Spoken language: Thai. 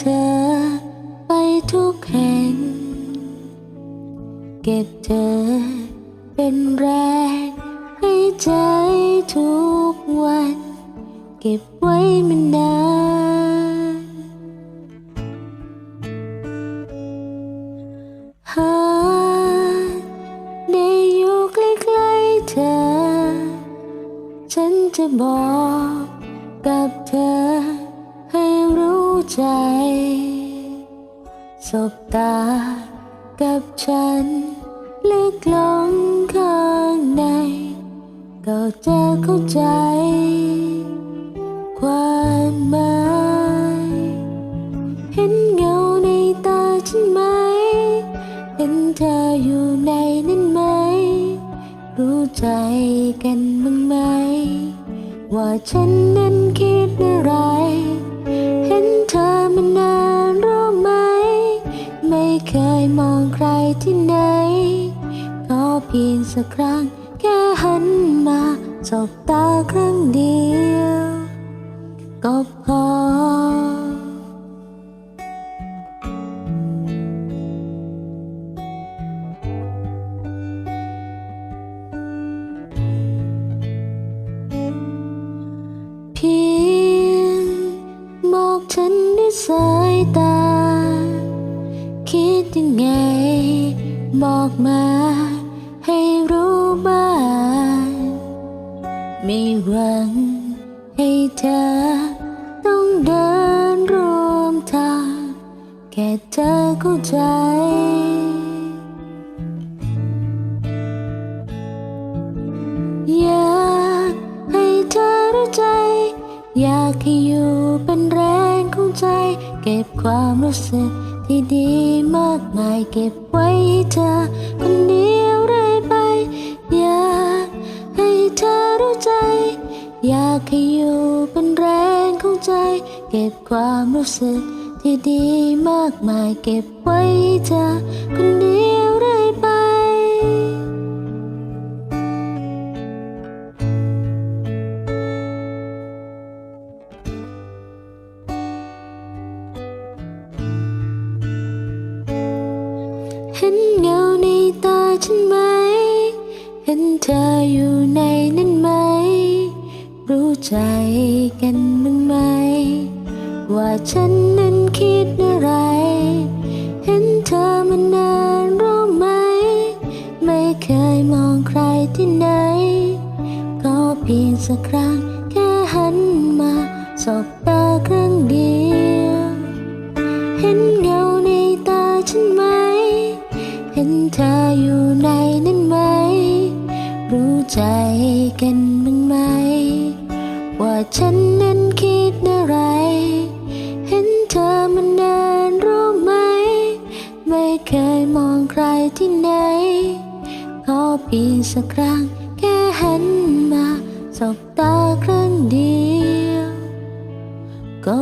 เธอไปทุกแห่ง เก็บเธอเป็นแรงให้ใจทุกวัน เก็บไว้มันนานหาได้อยู่ใกล้ๆเธอ ฉันจะบอกกับเธอ ใจสบตากับฉันลึกลงข้างในก็จะเข้าใจ ความหมายเห็นเงาในตาฉันไหม เห็นเธออยู่ในนั้นไหม รู้ใจกันบ้างไหม ว่าฉันนั้นคิดอะไร ธอมานานรู้ไหม ไม่เคยมองใครที่ไหนขอเพียงสักครั้ง แค่หันมาสบตาครั้งเดียว ก็พอ สายตา คิดยังไง บอกมาให้รู้บ้างไม่หวังให้เธอ ต้องเดินร่วมทาง แค่เธอเข้าใจอยากให้เธอรู้ใจ อยากให้อยู่เป็นแรงของใจ เก็บความรู้สึกที่ดีมากมายเก็บไว้ให้เธอคนเดียวเรื่อยไป อยากให้เธอรู้ใจ อยากให้อยู่เป็นแรงของใจ เก็บความรู้สึกที่ดีมากมายเก็บไว้ให้เธอคนเดียว นเธออยู่ในนั้นไหม รู้ใจกันบ้างไหม ว่าฉันนั้นคิดอะไร เห็นเธอมานานรู้ไหม ไม่เคยมองใครที่ไหน ก็เพียงสักครั้งแค่หันมาสบตาครั้งเดียว ใจกันบ้างไหม ว่าฉันนั้นคิดอะไร เห็นเธอมานานรู้ไหม ไม่เคยมองใครที่ไหน ขอเพียงสักครั้งแค่หันมาสบตาครั้งเดียว ก็